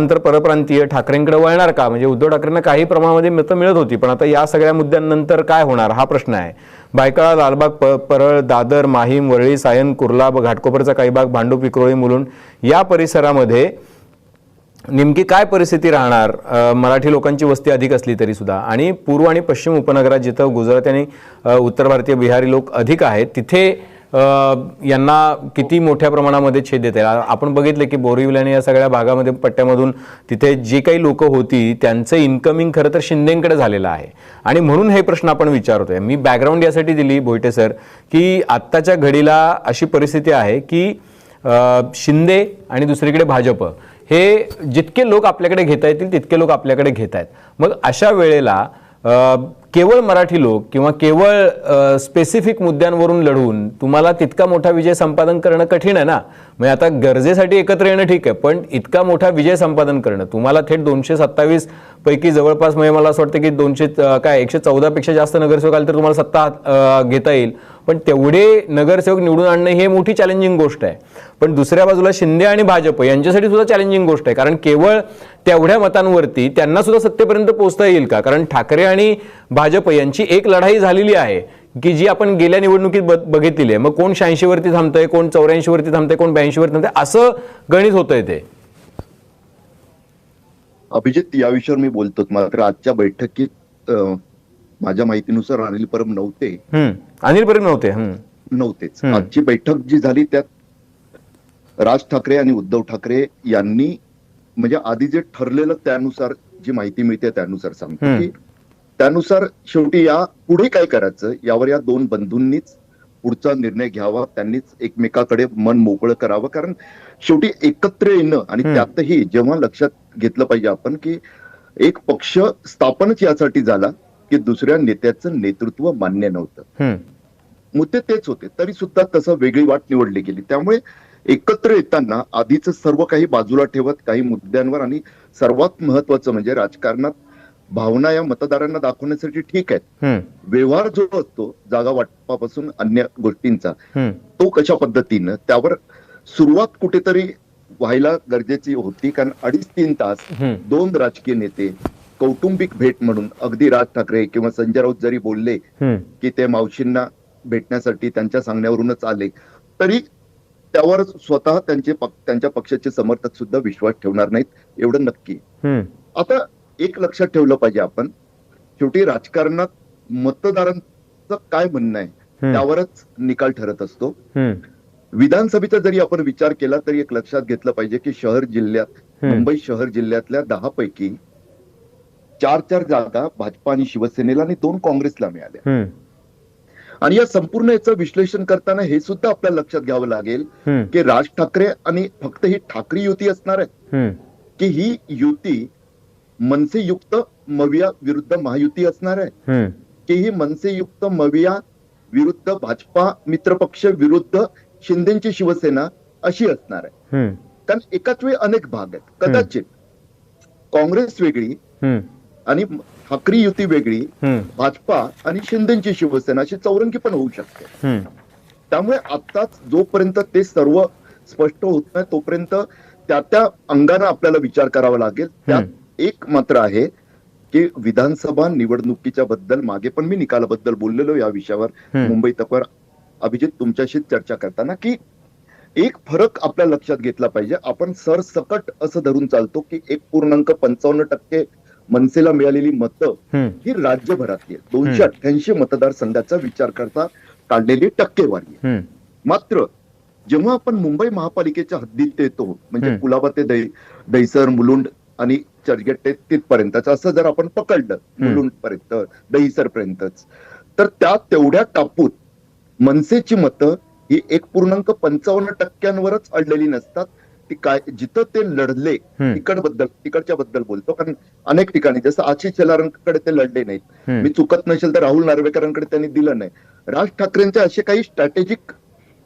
नंतर परप्रांतीय ठाकरेंकडे वळणार का? म्हणजे उद्धव ठाकरेंना काही प्रमाणामध्ये मतं मिळत होती पण आता या सगळ्या मुद्द्यांनंतर काय होणार? हा प्रश्न आहे. बायकाळा लालबाग प परळ दादर माहीम वरळी सायन कुर्ला घाटकोपरचा काही भाग भांडूप विक्रोळी मुलुंड या परिसरामध्ये नेमकी काय परिस्थिती राहणार? मराठी लोकांची वस्ती अधिक असली तरी सुद्धा. आणि पूर्व आणि पश्चिम उपनगरात जिथं गुजराती आणि उत्तर भारतीय बिहारी लोक अधिक आहेत तिथे यांना किती मोठ्या प्रमाणामध्ये छेद देता येईल? आपण बघितलं की बोरिवली आणि या सगळ्या भागामध्ये पट्ट्यामधून तिथे जी काही लोक होती त्यांचं इन्कमिंग खरं तर शिंदेकडे झालेलं आहे. आणि म्हणून हे प्रश्न आपण विचारतोय. मी बॅकग्राऊंड यासाठी दिली भोईटे सर की आत्ताच्या घडीला अशी परिस्थिती आहे की शिंदे आणि दुसरीकडे भाजप हे जितके लोक आपल्याकडे घेता येतील तितके लोक आपल्याकडे घेत आहेत मग अशा वेळेला केवळ मराठी लोक किंवा केवळ स्पेसिफिक मुद्द्यांवरून लढून तुम्हाला तितका मोठा विजय संपादन करणं कठीण आहे ना? म्हणजे आता गरजेसाठी एकत्र येणं ठीक आहे पण इतका मोठा विजय संपादन करणं. तुम्हाला थेट दोनशे सत्तावीस पैकी जवळपास म्हणजे मला असं वाटतं की दोनशे काय एकशे चौदापेक्षा जास्त नगरसेवक आले तर तुम्हाला सत्ता घेता येईल. पण तेवढे नगरसेवक निवडून आणणं हे मोठी चॅलेंजिंग गोष्ट आहे. पण दुसऱ्या बाजूला शिंदे आणि भाजप यांच्यासाठी सुद्धा चॅलेंजिंग गोष्ट आहे. कारण केवळ तेवढ्या मतांवरती त्यांना सुद्धा सत्तेपर्यंत पोहोचता येईल का? कारण ठाकरे आणि भाजप यांची एक लढाई झालेली आहे की जी आपण गेल्या निवडणुकीत बघितलेली आहे. मग कोण शहाऐंशीवरती थांबतंय? कोण चौऱ्याऐंशीवरती थांबतंय? कोण ब्याऐंशीवरती थांबतंय? असं गणित होतंय ते. अभिजित या विषयावर मी बोलतो मात्र आजच्या बैठकीत माझ्या माहितीनुसार अनिल परब नव्हते अनिल परिम नव्हते नव्हतेच. आजची बैठक जी झाली त्यात राज ठाकरे आणि उद्धव ठाकरे यांनी म्हणजे आधी जे ठरलेलं त्यानुसार जी माहिती मिळते त्यानुसार सांगतो. की त्यानुसार शेवटी या पुढे काय करायचं यावर या दोन बंधूंनीच पुढचा निर्णय घ्यावा त्यांनीच एकमेकाकडे मन मोकळं करावं कारण शेवटी एकत्र येणं आणि. त्यातही जेव्हा लक्षात घेतलं पाहिजे आपण की एक पक्ष स्थापनच यासाठी झाला की दुसऱ्या नेत्याचं नेतृत्व मान्य नव्हतं. मुद्दे तेच होते तरी सुद्धा तसं वेगळी वाट निवडली गेली. त्यामुळे एकत्र येताना आधीच सर्व काही बाजूला ठेवत काही मुद्द्यांवर आणि सर्वात महत्वाचं म्हणजे राजकारणात भावना या मतदारांना दाखवण्यासाठी ठीक आहेत. व्यवहार जो असतो जागा वाटपापासून अन्य गोष्टींचा तो कशा पद्धतीनं त्यावर सुरुवात कुठेतरी व्हायला गरजेची होती. कारण अडीच तीन तास दोन राजकीय नेते कौटुंबिक भेट म्हणून. अगदी राज ठाकरे किंवा संजय राऊत जरी बोलले की ते मावशींना भेटण्यासाठी त्यांच्या सांगण्यावरूनच आले तरी त्यावर स्वतः त्यांचे त्यांच्या पक्षाचे समर्थक सुद्धा विश्वास ठेवणार नाहीत एवढं नक्की. आता एक लक्षात ठेवलं पाहिजे आपण शेवटी राजकारणात मतदारांचं काय म्हणणं आहे. त्यावरच निकाल ठरत असतो. विधानसभेचा जरी आपण विचार केला तरी एक लक्षात घेतलं पाहिजे की शहर जिल्ह्यात. मुंबई शहर जिल्ह्यातल्या दहा पैकी चार चार जागा भाजपा आणि शिवसेनेला आणि दोन काँग्रेसला मिळाल्या. आणि या संपूर्ण याचं विश्लेषण करताना हे सुद्धा आपल्याला लक्षात घ्यावं लागेल की राज ठाकरे आणि फक्त ही ठाकरे युती असणार आहे की ही युती मनसेयुक्त मविया विरुद्ध महायुती असणार आहे की ही मनसेयुक्त मविया विरुद्ध भाजपा मित्रपक्ष विरुद्ध शिंदेची शिवसेना अशी असणार आहे. कारण एकाच वेळी अनेक भाग आहेत. कदाचित काँग्रेस वेगळी आणि ठाकरे युती वेगळी भाजपा आणि शिंदेची शिवसेना अशी चौरंगी पण होऊ शकते. त्यामुळे आताच जोपर्यंत ते सर्व स्पष्ट होत नाही तोपर्यंत त्या त्या अंगानं आपल्याला विचार करावा लागेल. त्यात एक मात्र आहे की विधानसभा निवडणुकीच्या बद्दल मागे पण मी निकालाबद्दल बोललेलो या विषयावर. मुंबई तकवर अभिजित तुमच्याशी चर्चा करताना की एक फरक आपल्या लक्षात घेतला पाहिजे. आपण सरसकट असं धरून चालतो की एक पूर्णांक पंचावन्न टक्के मनसेला मिळालेली मतं ही राज्यभरातली आहे. दोनशे अठ्ठ्याऐंशी मतदारसंघाचा विचार करता काढलेली टक्केवारी आहे. मात्र जेव्हा आपण मुंबई महापालिकेच्या हद्दीत येतो म्हणजे. कुलाबा ते दहिसर मुलुंड आणि चर्चगेट ते तिथपर्यंतच असं जर आपण पकडलं. मुलुंड पर्यंत दहिसर पर्यंतच तर त्या तेवढ्या टापूत मनसेची मतं ही एक पूर्णांक पंचावन्न टक्क्यांवरच अडलेली नसतात ती काय जिथं ते लढले. तिकडबद्दल तिकडच्या बद्दल बोलतो. कारण अनेक ठिकाणी जसं आशिष शेलारांकडे ते लढले नाहीत. मी चुकत नसेल तर राहुल नार्वेकरांकडे त्यांनी दिलं नाही. राज ठाकरेंचे असे काही स्ट्रॅटेजिक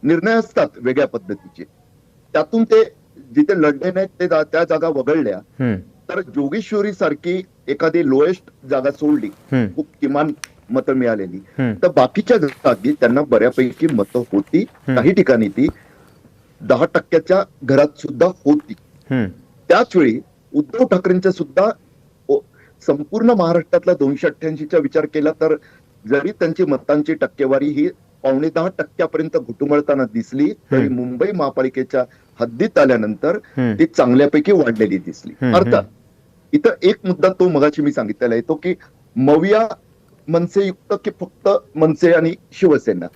निर्णय असतात वेगळ्या पद्धतीचे. त्यातून ते जिथे लढले नाहीत ते त्या जागा वगळल्या. तर जोगेश्वरी सारखी एखादी लोएस्ट जागा सोडली. खूप किमान मतं मिळालेली. तर बाकीच्या जागी त्यांना बऱ्यापैकी मतं होती. काही ठिकाणी ती दहा टक्क्याच्या घरात सुद्धा होती. त्याच वेळी उद्धव ठाकरेंच्या सुद्धा संपूर्ण महाराष्ट्रातल्या दोनशे अठ्ठ्याऐंशीचा विचार केला तर जरी त्यांची मतांची टक्केवारी ही पावणे दहा टक्क्यापर्यंत घुटुमळताना दिसली तरी. मुंबई महापालिकेच्या हद्दीत आल्यानंतर. ती चांगल्यापैकी वाढलेली दिसली. अर्थात इथं एक मुद्दा तो मगाशी मी सांगितलेला आहे तो की मविया मनसे युक्त की फक्त मनसे आणि शिवसेना?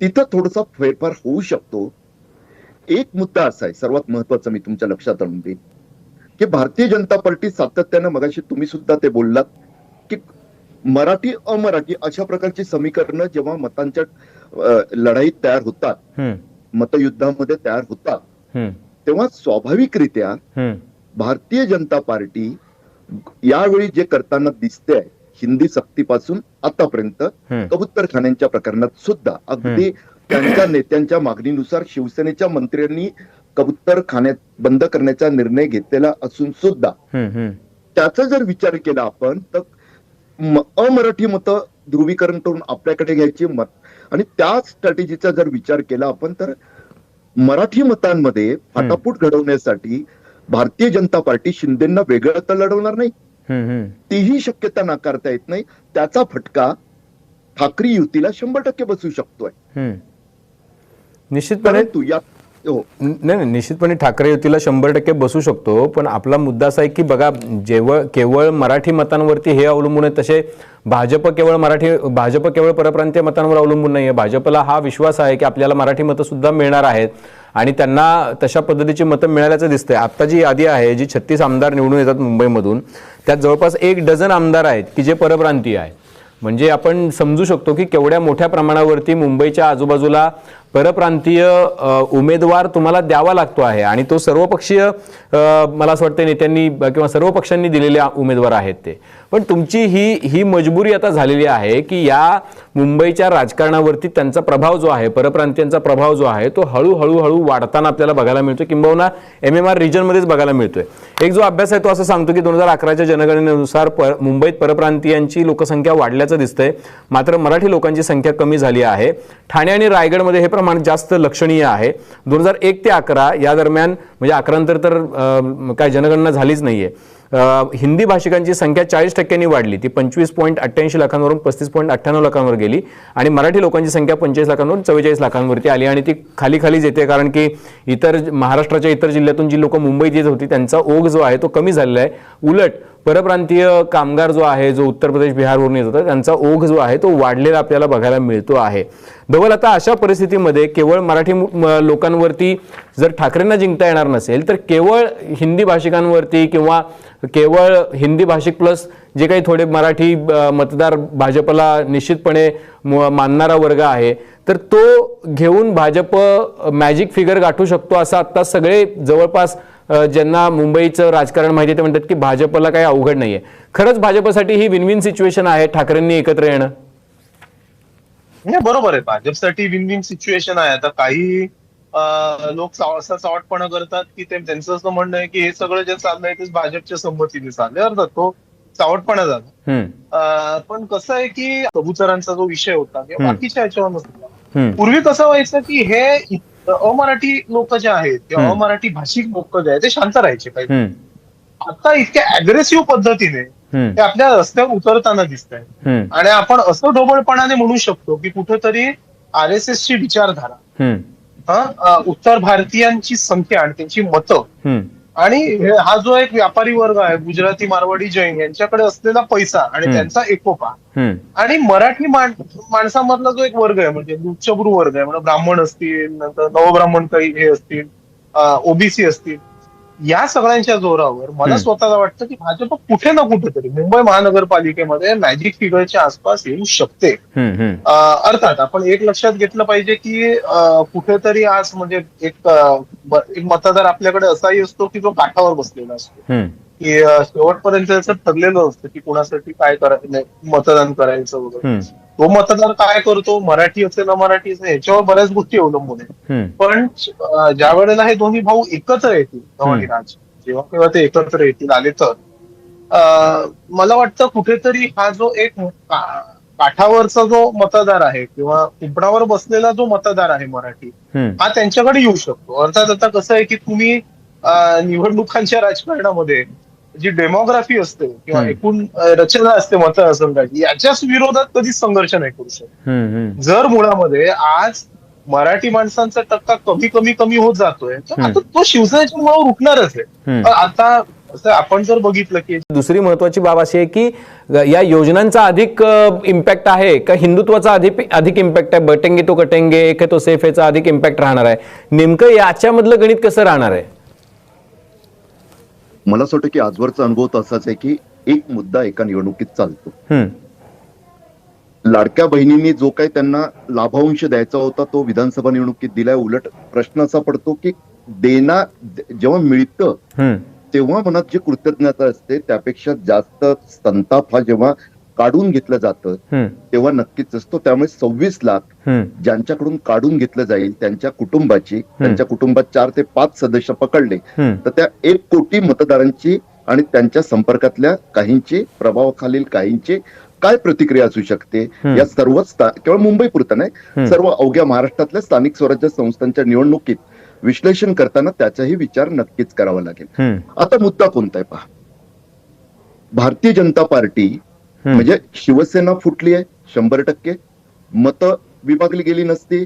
तिथं थोडासा फेरफार होऊ शकतो. एक मुद्दा असा आहे सर्वात महत्त्वाचा मी तुमच्या लक्षात आणून देईन की भारतीय जनता पार्टी सातत्यानं मगाशी तुम्ही सुद्धा ते बोललात की मराठी अमराठी अशा प्रकारची समीकरणं जेव्हा मतांच्या लढाईत तयार होतात मतयुद्धामध्ये तयार होतात तेव्हा स्वाभाविकरित्या भारतीय जनता पार्टी यावेळी जे करताना दिसते आहे हिंदी सक्तीपासून आतापर्यंत हम्म. कबूतर खाण्यांच्या प्रकरणात सुद्धा अगदी त्यांच्या नेत्यांच्या मागणीनुसार शिवसेनेच्या मंत्र्यांनी कबूतर खाण्यात बंद करण्याचा निर्णय घेतलेला असून सुद्धा. त्याचा जर विचार केला आपण तर अमराठी मतं ध्रुवीकरण करून आपल्याकडे घ्यायची मत आणि त्या स्ट्रॅटेजीचा जर विचार केला आपण तर मराठी मतांमध्ये फाटाफूट घडवण्यासाठी भारतीय जनता पार्टी शिंदेना वेगळं तर लढवणार नाही. तीही शक्यता नाकारता येत नाही त्याचा फटका ठाकरे युतीला शंभर टक्के बसू शकतोय. निश्चितपणे परंतु या हो. नाही नाही निश्चितपणे ठाकरे युतीला शंभर टक्के बसू शकतो पण आपला मुद्दा असा आहे की बघा जेव्हा केवळ मराठी मतांवरती हे अवलंबून आहे तसे भाजप केवळ मराठी भाजप केवळ परप्रांतीय मतांवर अवलंबून नाही आहे भाजपला हा विश्वास आहे की आपल्याला मराठी मतं सुद्धा मिळणार आहेत आणि त्यांना तशा पद्धतीची मतं मिळाल्याचं दिसतंय. आत्ता जी यादी आहे जी छत्तीस आमदार निवडून येतात मुंबईमधून त्यात जवळपास एक डझन आमदार आहेत की जे परप्रांतीय आहेत. म्हणजे आपण समजू शकतो की केवढ्या मोठ्या प्रमाणावरती मुंबईच्या आजूबाजूला परप्रांतीय उमेदवार तुम्हाला द्यावा लागतो आहे. आणि तो सर्वपक्षीय मला असं वाटतं नेत्यांनी किंवा सर्व पक्षांनी दिलेले उमेदवार आहेत ते. पण तुमची ही ही मजबुरी आता झालेली आहे की या मुंबईच्या राजकारणावरती त्यांचा प्रभाव जो आहे परप्रांतीयांचा प्रभाव जो आहे तो हळूहळू हळू वाढताना आपल्याला बघायला मिळतो किंबहुना एम एम आर रिजनमध्येच बघायला मिळतोय. एक जो अभ्यास आहे तो असं सांगतो की दोन हजार अकराच्या जनगणनेनुसार पर मुंबईत परप्रांतीयांची लोकसंख्या वाढल्याचं दिसतंय. मात्र मराठी लोकांची संख्या कमी झाली आहे. ठाणे आणि रायगडमध्ये हे प्रमाण जास्त लक्षणीय आहे. दोन हजार एक ते अकरा या दरम्यान म्हणजे अकरानंतर तर काय जनगणना झालीच नाहीये. हिंदी भाषिकांची संख्या चाळीस टक्क्यांनी वाढली. ती पंचवीस पॉईंट अठ्ठ्याऐंशी लाखांवरून पस्तीस पॉईंट अठ्ठ्याण्णव लाखांवर गेली. आणि मराठी लोकांची संख्या पंचेचाळीस लाखांवरून चव्वेचाळीस लाखांवरती आली आणि ती खाली खालीच येते कारण की इतर महाराष्ट्राच्या इतर जिल्ह्यातून जी लोक मुंबईत येत होती त्यांचा ओघ जो आहे तो कमी झालेला आहे. उलट परप्रांतीय कामगार जो आहे जो उत्तर प्रदेश बिहारवरून येत होता त्यांचा ओघ जो आहे तो वाढलेला आपल्याला बघायला मिळतो आहे. धवल आता अशा परिस्थितीमध्ये केवळ मराठी म- लोकांवरती जर ठाकरेंना जिंकता येणार नसेल तर केवळ हिंदी भाषिकांवरती किंवा केवळ हिंदी भाषिक प्लस जे काही थोडे मराठी मतदार भाजपला निश्चितपणे म- मानणारा वर्ग आहे तर तो घेऊन भाजप मॅजिक फिगर गाठू शकतो असं आत्ता सगळे जवळपास ज्यांना मुंबईचं राजकारण माहिती आहे ते म्हणतात की भाजपला काही अवघड नाहीये. खरंच भाजपसाठी ही विन विन सिच्युएशन आहे ठाकरेंनी एकत्र येणं. नाही बरोबर आहे. भाजपसाठी विन विन सिच्युएशन आहे. आता काही लोक असा चावटपणा करतात की ते त्यांचं असं म्हणणं आहे की हे सगळं जे चाललंय ते भाजपच्या संमतीने चाललंय. अर्थात तो चावटपणा झाला. पण कसं आहे की कबुतरांचा जो विषय होता किंवा. बाकीच्या नसला हम्म, पूर्वी कसं व्हायचं की हे अमराठी लोक जे आहेत किंवा. अमराठी भाषिक लोक जे आहेत ते शांत राहायचे काही हम्म, आता इतक्या अग्रेसिव्ह पद्धतीने ते आपल्या रस्त्यावर उतरताना दिसत आहे आणि आपण असं ढोबळपणाने म्हणू शकतो की कुठेतरी आर एस एस ची विचारधारा हा, उत्तर भारतीयांची संख्या आणि त्यांची मतं आणि हे- जो एक व्यापारी वर्ग आहे गुजराती मारवाडी जैन यांच्याकडे असलेला पैसा आणि. त्यांचा एकोपा आणि मराठी माण माणसामधला जो एक वर्ग आहे म्हणजे उच्चभ्रू वर्ग आहे म्हणजे ब्राह्मण असतील नंतर नवब्राह्मण काही हे असतील ओबीसी असतील या सगळ्यांच्या जोरावर मला. स्वतःला वाटतं की भाजप कुठे ना कुठेतरी मुंबई महानगरपालिकेमध्ये मॅजिक फिगरच्या आसपास येऊ शकते. अर्थात आपण एक लक्षात घेतलं पाहिजे की कुठेतरी आज म्हणजे एक मतदार आपल्याकडे असाही असतो की जो काठावर बसलेला असतो. की शेवटपर्यंत त्याचं ठरलेलं असतं की कुणासाठी काय करायचं मतदान करायचं वगैरे. तो मतदार काय करतो? मराठी असेल अमराठी असेल याच्यावर बऱ्याच गोष्टी अवलंबून आहेत. पण ज्या वेळेला हे दोन्ही भाऊ एकत्र येतील राज जेव्हा केव्हा ते एकत्र येतील आले तर मला वाटतं कुठेतरी हा जो एक काठावरचा जो मतदार आहे किंवा कुंपणावर बसलेला जो मतदार आहे मराठी हा त्यांच्याकडे येऊ शकतो. अर्थात आता कसं आहे की तुम्ही निवडणुकांच्या राजकारणामध्ये जी डेमोग्राफी असते किंवा. एकूण रचना असते मतदारसंघाची याच्याच विरोधात कधीच संघर्ष नाही करू शकत. जर मुळामध्ये आज मराठी माणसांचा टक्का कमी कमी कमी होत जातोय तर. आता तो शिवसेनेच्या मुळावर उठणारच आहे आता आपण जर बघितलं की दुसरी महत्वाची बाब अशी आहे की या योजनांचा अधिक इम्पॅक्ट आहे का हिंदुत्वाचा अधिक अधिक इम्पॅक्ट आहे बटेंगे तो कटेंगे एक तो सेफ याचा अधिक इम्पॅक्ट राहणार आहे नेमकं याच्यामधलं गणित कसं राहणार आहे मला असं वाटतं की आजवरचा अनुभव तर असाच आहे की एक मुद्दा एका निवडणुकीत चालतो. लाडक्या बहिणींनी जो काही त्यांना लाभांश द्यायचा होता तो विधानसभा निवडणुकीत दिलाय. उलट प्रश्न असा पडतो की देना जेव्हा मिळतं तेव्हा मनात जी कृतज्ञता असते त्यापेक्षा जास्त संताप हा जेव्हा काढून घेतलं जातं तेव्हा नक्कीच असतो. त्यामुळे सव्वीस लाख ज्यांच्याकडून काढून घेतलं जाईल त्यांच्या कुटुंबाची त्यांच्या कुटुंबात चार ते पाच सदस्य पकडले तर त्या एक कोटी मतदारांची आणि त्यांच्या संपर्कातल्या काहींची प्रभावाखालील काहींची काय प्रतिक्रिया असू शकते. या सर्वच केवळ मुंबई पुरतं. नाही सर्व अवघ्या महाराष्ट्रातल्या स्थानिक स्वराज्य संस्थांच्या निवडणुकीत विश्लेषण करताना त्याचाही विचार नक्कीच करावा लागेल. आता मुद्दा कोणता आहे पहा. भारतीय जनता पार्टी. म्हणजे शिवसेना फुटली आहे शंभर टक्के मत विभागली गेली नसती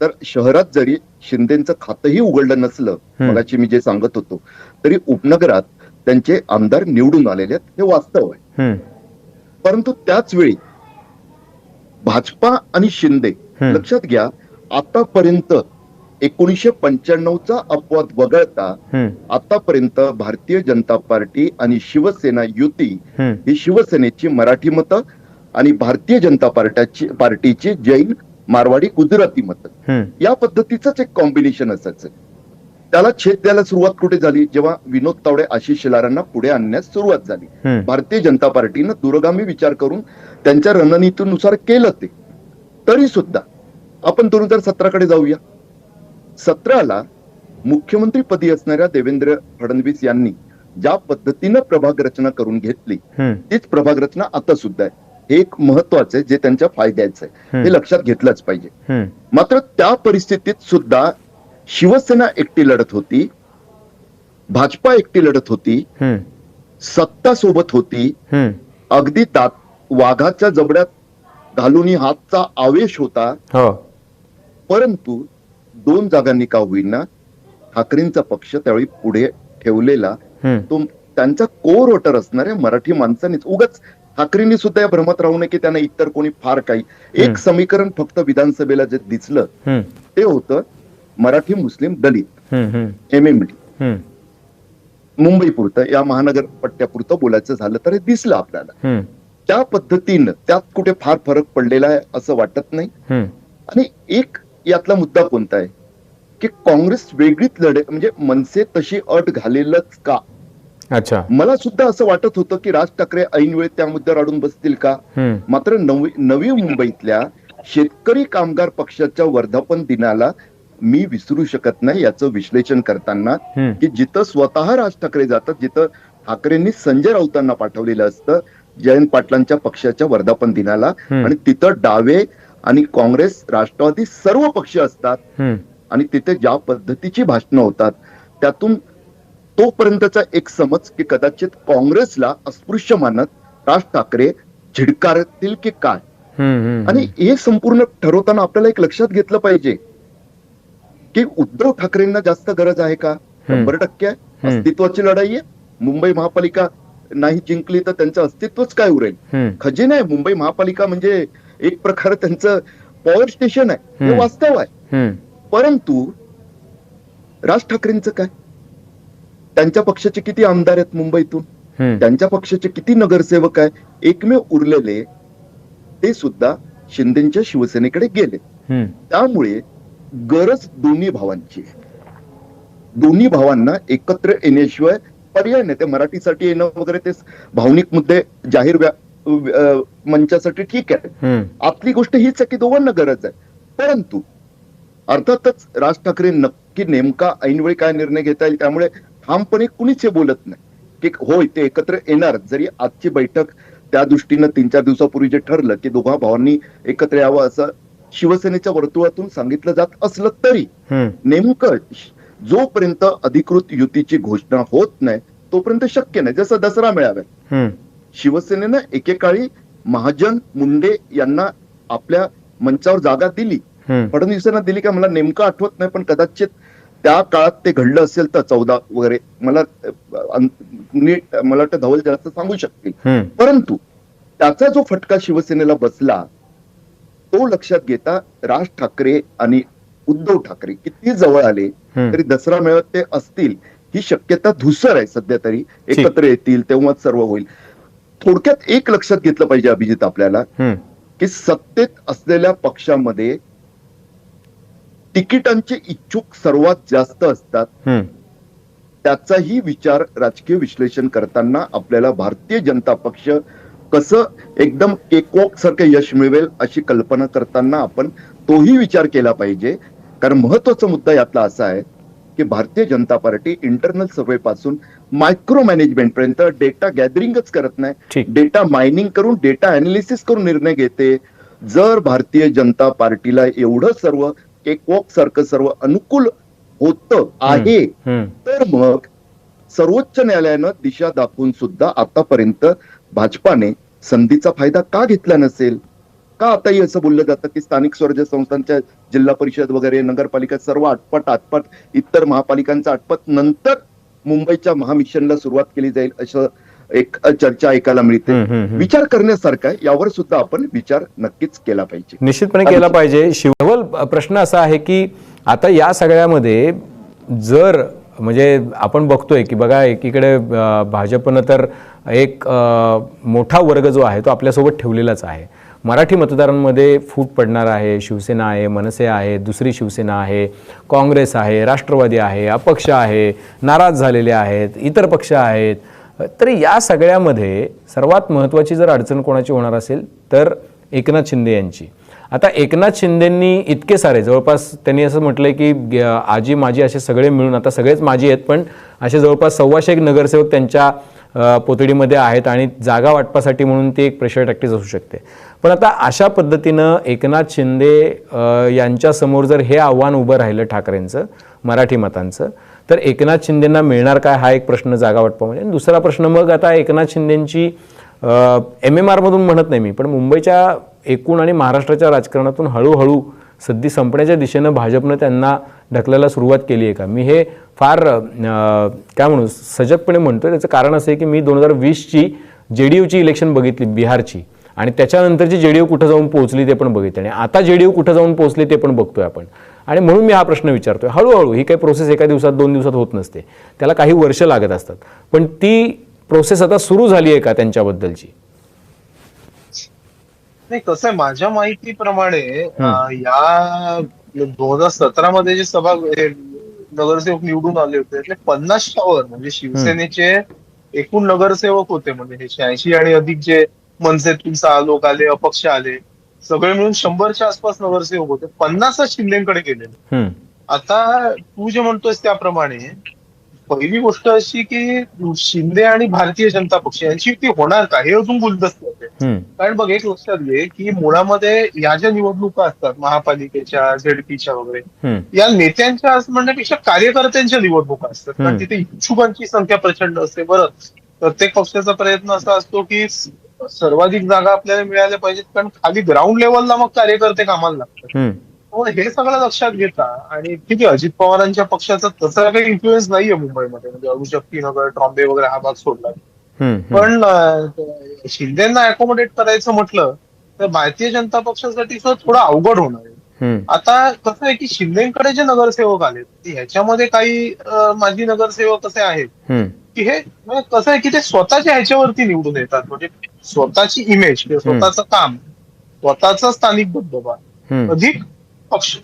तर शहरात जरी शिंदेचं खातंही उघडलं नसलं. मगाची मी जे सांगत होतो तरी उपनगरात त्यांचे आमदार निवडून आलेले आहेत हे वास्तव आहे परंतु त्याच वेळी भाजपा आणि शिंदे. लक्षात घ्या आतापर्यंत एकोणीसशे पंच्याण्णवचा अपवाद वगळता आतापर्यंत भारतीय जनता पार्टी आणि शिवसेना युती ही शिवसेनेची मराठी मतं आणि भारतीय जनता पार्ट्याची पार्टीची जैन मारवाडी गुजराती मतं. या पद्धतीचंच एक कॉम्बिनेशन असायचं. त्याला छेद द्यायला सुरुवात कुठे झाली? जेव्हा विनोद तावडे आशिष शेलारांना पुढे आणण्यास सुरुवात झाली. भारतीय जनता पार्टीनं दूरगामी विचार करून त्यांच्या रणनीतीनुसार केलं ते. तरी सुद्धा आपण दोन हजार सतराकडे जाऊया. सतराला मुख्यमंत्री पदी असणाऱ्या देवेंद्र फडणवीस यांनी ज्या पद्धतीनं प्रभाग रचना करून घेतली तीच प्रभाग रचना आता सुद्धा आहे. हे एक महत्वाचं आहे जे त्यांच्या फायद्याचं आहे. हे लक्षात घेतलंच पाहिजे. मात्र त्या परिस्थितीत सुद्धा शिवसेना एकटी लढत होती भाजपा एकटी लढत होती सत्ता सोबत होती. अगदी तात वाघाच्या जबड्यात घालून हातचा आवेश होता. हो. परंतु दोन जागांनी का होईना ठाकरेंचा पक्ष त्यावेळी पुढे ठेवलेला. तो त्यांचा कोर वोटर असणाऱ्या मराठी माणसांनीच. उगाच ठाकरेंनी सुद्धा या भ्रमात राहू नये की त्यांना इतर कोणी फार काही. एक समीकरण फक्त विधानसभेला जे दिसलं ते होतं मराठी मुस्लिम दलित. हम्म, एमएमडी हम्म, मुंबई पुरतं या महानगर पट्ट्यापुरतं बोलायचं झालं तर हे दिसलं आपल्याला. त्या पद्धतीनं त्यात कुठे फार फरक पडलेला आहे असं वाटत नाही. आणि एक यातला मुद्दा कोणता आहे? की काँग्रेस वेगळीच लढे म्हणजे मनसे तशी अट घालेलच का? अच्छा. मला सुद्धा असं वाटत होतं की राज ठाकरे ऐनवेळी त्या मुद्द्यावर अडून बसतील का? मात्र नवी नवी मुंबईतल्या शेतकरी कामगार पक्षाच्या वर्धापन दिनाला मी विसरू शकत नाही याचं विश्लेषण करताना की जिथं स्वतः राज ठाकरे जातात जिथं ठाकरेंनी संजय राऊतांना पाठवलेलं असतं जयंत पाटलांच्या पक्षाच्या वर्धापन दिनाला. आणि तिथं डावे आणि काँग्रेस राष्ट्रवादी सर्व पक्ष असतात. आणि तिथे ज्या पद्धतीची भाषणं होतात त्यातून तोपर्यंतचा एक समज की कदाचित काँग्रेसला अस्पृश्य मानत राज ठाकरे झिडकारतील की काय. आणि हे संपूर्ण ठरवताना आपल्याला एक लक्षात घेतलं पाहिजे की उद्धव ठाकरेंना जास्त गरज आहे का? शंभर टक्के. अस्तित्वाची लढाई आहे. मुंबई महापालिका नाही जिंकली तर त्यांचं अस्तित्वच काय उरेल? खजिना आहे. मुंबई महापालिका म्हणजे एक प्रकारे त्यांचं पॉवर स्टेशन आहे. हे. वास्तव आहे. परंतु राज ठाकरेंचं काय? त्यांच्या पक्षाचे किती आमदार आहेत मुंबईतून. त्यांच्या पक्षाचे किती नगरसेवक आहे एकमेव उरलेले ते सुद्धा शिंदेच्या शिवसेनेकडे गेले. त्यामुळे गरज दोन्ही भावांची. दोन्ही भावांना एकत्र येण्याशिवाय पर्याय नाही. ते मराठीसाठी येणं वगैरे ते भावनिक मुद्दे जाहीर व्या- मंचासाठी ठीक आहे. आपली गोष्ट हीच आहे की दोघांना गरज आहे. परंतु अर्थातच राज ठाकरे नक्की नेमका ऐनवेळी काय निर्णय घेता येईल त्यामुळे ठामपणे कुणीच हे बोलत नाही. की होय ते एकत्र येणार. जरी आजची बैठक त्या दृष्टीनं तीन चार दिवसापूर्वी जे ठरलं की दोघा भावांनी एकत्र यावं असं शिवसेनेच्या वर्तुळातून सांगितलं जात असलं तरी नेमकं जोपर्यंत अधिकृत युतीची घोषणा होत नाही तोपर्यंत शक्य नाही. जसं दसरा मेळाव्यात. शिवसेनेनं एकेकाळी महाजन मुंडे यांना आपल्या मंचावर जागा दिली. फडणवीसांना दिली का मला नेमकं आठवत नाही पण कदाचित त्या काळात ते घडलं असेल तर चौदा वगैरे. मला नीट मला वाटतं धवल जास्त सांगू शकतील. परंतु त्याचा जो फटका शिवसेनेला बसला तो लक्षात घेता राज ठाकरे आणि उद्धव ठाकरे किती जवळ आले. तरी दसरा मेळाव्यात ते असतील ही शक्यता धुसर आहे सध्या तरी. एकत्र येतील तेव्हाच सर्व होईल. थोडक्यात एक लक्षात घेतलं पाहिजे अभिजित आपल्याला की सत्तेत असलेल्या पक्षामध्ये तिकिटांचे इच्छुक सर्वात जास्त असतात. त्याचाही विचार राजकीय विश्लेषण करताना आपल्याला भारतीय जनता पक्ष कसं एकदम केकवॉक सारखं यश मिळवेल अशी कल्पना करताना आपण तोही विचार केला पाहिजे. कारण महत्त्वाचा मुद्दा यातला असा आहे की Bharatiya Janata party internal survey पासून मायक्रो मॅनेजमेंट पर्यंत डेटा गॅदरिंगच करत नाही. डेटा मायनिंग करून डेटा अनालिसिस करून निर्णय घेते. जर भारतीय जनता पार्टीला एवढं सर्व केकवॉक सारखं सर्व अनुकूल होतं आहे तर मग सर्वोच्च न्यायालयानं दिशा दाखवून सुद्धा आतापर्यंत भाजपाने संधीचा फायदा का घेतला नसेल? का आताही असं बोललं जातं की स्थानिक स्वराज्य संस्थांच्या जिल्हा परिषद वगैरे नगरपालिका सर्व आटपट आटपट इतर महापालिकांचा आटपट नंतर मुंबईच्या महामिशनला सुरुवात केली जाईल असं एक चर्चा ऐकायला मिळते. विचार करण्यासारखा आहे. यावर सुद्धा आपण विचार नक्कीच केला पाहिजे. निश्चितपणे केला पाहिजे. शिवल प्रश्न असा आहे की आता या सगळ्यामध्ये जर म्हणजे आपण बघतोय की बघा एकीकडे भाजपनं तर एक मोठा वर्ग जो आहे तो आपल्यासोबत ठेवलेलाच आहे. मराठी मतदारांमध्ये फूट पडणार आहे शिवसेना आहे मनसे आहे दुसरी शिवसेना आहे काँग्रेस आहे राष्ट्रवादी आहे अपक्ष आहे नाराज झालेले आहेत इतर पक्ष आहेत. तर या सगळ्यामध्ये सर्वात महत्त्वाची जर अडचण कोणाची होणार असेल तर एकनाथ शिंदे यांची. आता एकनाथ शिंदेंनी इतके सारे जवळपास त्यांनी असं म्हटलंय की आजी माझी असे सगळे मिळून आता सगळेच माझी आहेत पण असे जवळपास सव्वाशे एक नगरसेवक त्यांच्या पोतडीमध्ये आहेत आणि जागा वाटपासाठी म्हणून ती एक प्रेशर टॅक्टिस असू शकते. पण आता अशा पद्धतीनं एकनाथ शिंदे यांच्यासमोर जर हे आव्हान उभं राहिलं ठाकरेंचं मराठी मतांचं तर एकनाथ शिंदेंना मिळणार काय हा एक प्रश्न जागा वाटपामध्ये? आणि दुसरा प्रश्न मग आता एकनाथ शिंदेंची एम एम आरमधून म्हणत नाही मी पण मुंबईच्या एकूण आणि महाराष्ट्राच्या राजकारणातून हळूहळू सद्दी संपण्याच्या दिशेनं भाजपनं त्यांना ढकलायला सुरुवात केली आहे का? मी हे फार काय म्हणू सजगपणे म्हणतो त्याचं कारण असं आहे की मी दोन हजार वीसची जे डी यूची इलेक्शन बघितली बिहारची. आणि त्याच्यानंतरची जे डी यू कुठं जाऊन पोहोचली ते पण बघितली. आणि आता जे डी यू कुठं जाऊन पोहोचली ते पण बघतोय आपण. आणि म्हणून मी हा प्रश्न विचारतोय. हळूहळू ही काही प्रोसेस एका दिवसात दोन दिवसात होत नसते. त्याला काही वर्ष लागत असतात. पण ती प्रोसेस आता सुरू झाली आहे का त्यांच्याबद्दलची? नाही कसं आहे माझ्या माहितीप्रमाणे या दोन हजार सतरा मध्ये जे सभा नगरसेवक निवडून आले होते त्यातले पन्नासच्या वर म्हणजे शिवसेनेचे एकूण नगरसेवक होते म्हणजे हे शहाऐंशी आणि अधिक जे मनसेतून सहा लोक आले अपक्ष आले सगळे मिळून शंभरच्या आसपास नगरसेवक होते पन्नासच शिंदेकडे गेलेले. आता तू जे म्हणतोयस त्याप्रमाणे पहिली गोष्ट अशी की शिंदे आणि भारतीय जनता पक्ष यांची युती होणार का हे अजून गुलदस्त हम्म, कारण बघ एक लक्षात घे की मुळामध्ये या ज्या निवडणुका असतात महापालिकेच्या झेडपीच्या वगैरे या नेत्यांच्या असं म्हणण्यापेक्षा कार्यकर्त्यांच्या निवडणुका असतात. कारण. तिथे इच्छुकांची संख्या प्रचंड असते. बरं प्रत्येक पक्षाचा प्रयत्न असा असतो की सर्वाधिक जागा आपल्याला मिळाल्या पाहिजेत कारण खाली ग्राउंड लेवलला मग कार्यकर्ते कामाला लागतात. हे सगळं लक्षात घेता. आणि आहे अजित पवारांच्या पक्षाचा तसा काही इन्फ्लुएन्स नाहीये मुंबईमध्ये. म्हणजे अरुशक्तीनगर ट्रॉम्बे वगैरे हा भाग सोडला. पण शिंदेना अकोमोडेट करायचं म्हटलं तर भारतीय जनता पक्षासाठी सुद्धा थोडं अवघड होणार आहे. आता कसं आहे की शिंदेकडे जे नगरसेवक आले ह्याच्यामध्ये काही माजी नगरसेवक असे आहेत. की हे म्हणजे कसं आहे की ते स्वतःच्या ह्याच्यावरती निवडून येतात. म्हणजे स्वतःची इमेज स्वतःचं काम स्वतःचा स्थानिक दबदबा. अधिक पक्ष.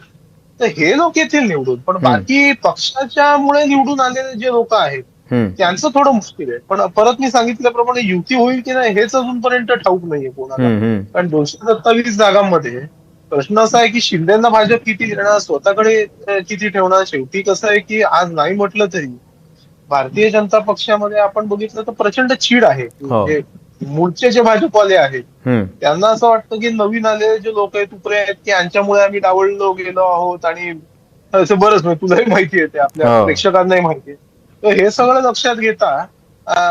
तर हे लोक येतील निवडून पण बाकी पक्षाच्या मुळे निवडून आलेले जे लोक आहेत त्यांचं थोडं मुश्किल आहे. पण परत मी सांगितल्याप्रमाणे युती होईल की नाही हेच अजूनपर्यंत ठाऊक नाहीये कोणाला. कारण दोनशे सत्तावीस जागांमध्ये प्रश्न असा आहे की शिंदेना भाजप किती देणार स्वतःकडे किती ठेवणार शेवटी कसं आहे की आज नाही म्हटलं तरी भारतीय जनता पक्षामध्ये आपण बघितलं तर प्रचंड चीड आहे. हो. म्हणजे मूळचे जे भाजपवाले आहेत त्यांना असं वाटतं की नवीन आलेले जे लोक आहेत उपरे आहेत की यांच्यामुळे आम्ही डावळलो गेलो आहोत आणि असं बरंच म्हणजे तुलाही माहिती आहे ते आपल्या हो. प्रेक्षकांनाही माहिती आहे. तर हे सगळं लक्षात घेता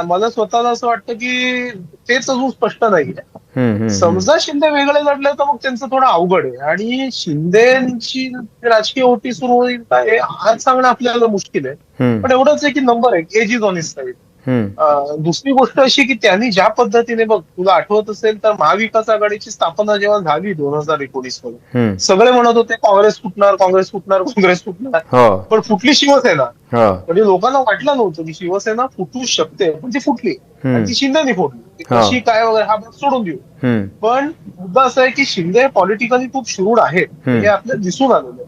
मला स्वतःला असं वाटतं की तेच अजून स्पष्ट हम्म. समजा शिंदे वेगळे लढले तर मग त्यांचं थोडं अवघड आहे. आणि शिंदेची राजकीय ओटी सुरू होईल का हे आज सांगणं आपल्याला मुश्किल आहे. पण एवढंच आहे की नंबर आहे age is on his side दुसरी गोष्ट अशी की त्यांनी ज्या पद्धतीने बघ तुला आठवत असेल तर महाविकास आघाडीची स्थापना जेव्हा झाली दोन हजार एकोणीसमध्ये. सगळे म्हणत होते काँग्रेस फुटणार काँग्रेस फुटणार काँग्रेस फुटणार. हो. पण फुटली शिवसेना. हो. म्हणजे लोकांना वाटलं नव्हतं की शिवसेना फुटू शकते पण ती फुटली. ती शिंदेनी फोडली ती हा. कशी काय वगैरे हा भाग सोडून देऊ. पण मुद्दा असा आहे की शिंदे पॉलिटिकली खूप शूड आहेत. हे आपल्याला दिसून आलेलं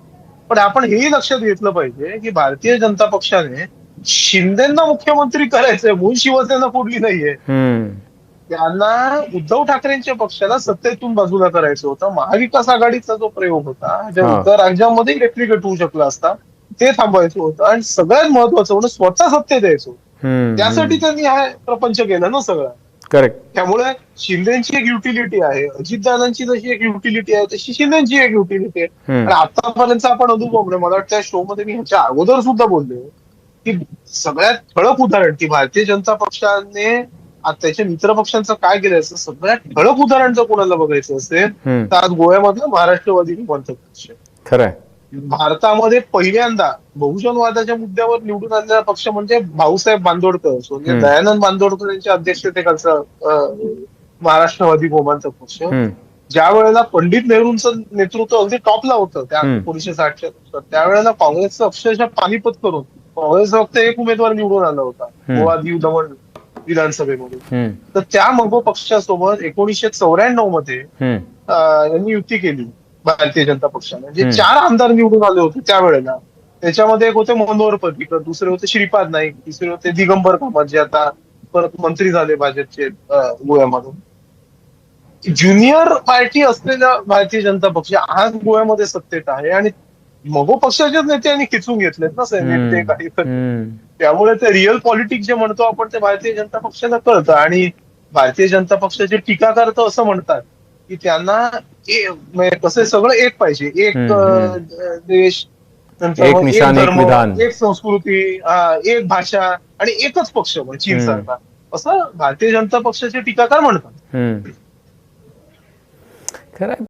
पण आपण हेही लक्षात घेतलं पाहिजे की भारतीय जनता पक्षाने शिंदेना मुख्यमंत्री करायचंय म्हणून शिवसेना फोडली नाहीये. त्यांना उद्धव ठाकरेंच्या पक्षाला सत्तेतून बाजूला करायचं होतं महाविकास आघाडीचा जो प्रयोग होता ज्या राज्यांमध्ये रेप्लिकेट होऊ शकला असता ते थांबवायचं होतं आणि सगळ्यात महत्वाचं म्हणजे स्वतः सत्तेत यायचं होतं. हम्म. त्यासाठी त्यांनी हा प्रपंच केला ना सगळा करेक्ट त्यामुळे शिंदेची एक युटिलिटी आहे अजितदादांची जशी एक युटिलिटी आहे तशी शिंदेची एक युटिलिटी आहे. आणि आतापर्यंत आपण अनुभव मला वाटतं शो मध्ये मी ह्याच्या अगोदर सुद्धा बोलले की सगळ्यात ठळक उदाहरण की भारतीय जनता पक्षाने त्याच्या मित्र पक्षांचं काय केलं असं सगळ्यात ठळक उदाहरण जर कोणाला बघायचं असेल. तर आज गोव्यामधलं महाराष्ट्रवादी निवडणूक पक्ष खरंय भारतामध्ये पहिल्यांदा बहुजनवादाच्या मुद्द्यावर निवडून आलेला पक्ष म्हणजे भाऊसाहेब बांदोडकर म्हणजे. दयानंद बांदोडकर यांच्या अध्यक्षतेखालचा महाराष्ट्रवादी गोमांचा पक्ष. ज्या वेळेला पंडित नेहरूंचं नेतृत्व अगदी टॉपला होतं त्या. एकोणीशे साठच्या त्यावेळेला काँग्रेसचं अक्षरशः पानिपत करून काँग्रेस फक्त एक उमेदवार निवडून आला होता. गोवा दीव दमण विधानसभेमध्ये. तर त्या मगो पक्षासोबत एकोणीसशे चौऱ्याण्णवमध्ये यांनी युती केली भारतीय जनता पक्षाने म्हणजे हम्म. चार आमदार निवडून आले होते त्यावेळेला त्याच्यामध्ये एक होते मनोहर पर्रिकर दुसरे होते श्रीपाद नाईक तिसरे होते दिगंबर कामत जे आता परत मंत्री झाले भाजपचे गोव्यामधून ज्युनियर पार्टी असलेला भारतीय जनता पक्ष आज गोव्यामध्ये सत्तेत आहे आणि मगो पक्षाच्याच नेत्यांनी खिचून घेतलेत ना सैनिक ते काही. त्यामुळे ते रिअल पॉलिटिक्स जे म्हणतो आपण ते भारतीय जनता पक्षाला कळतं. आणि भारतीय जनता पक्षाचे टीकाकार तर असं म्हणतात की त्यांना म्हणजे कसं आहे, सगळं एक पाहिजे. एक देश नंतर एक धर्म, संस्कृती एक भाषा आणि एकच पक्ष म्हणजे चीन. सारखा असं भारतीय जनता पक्षाचे टीकाकार म्हणतात. खरंय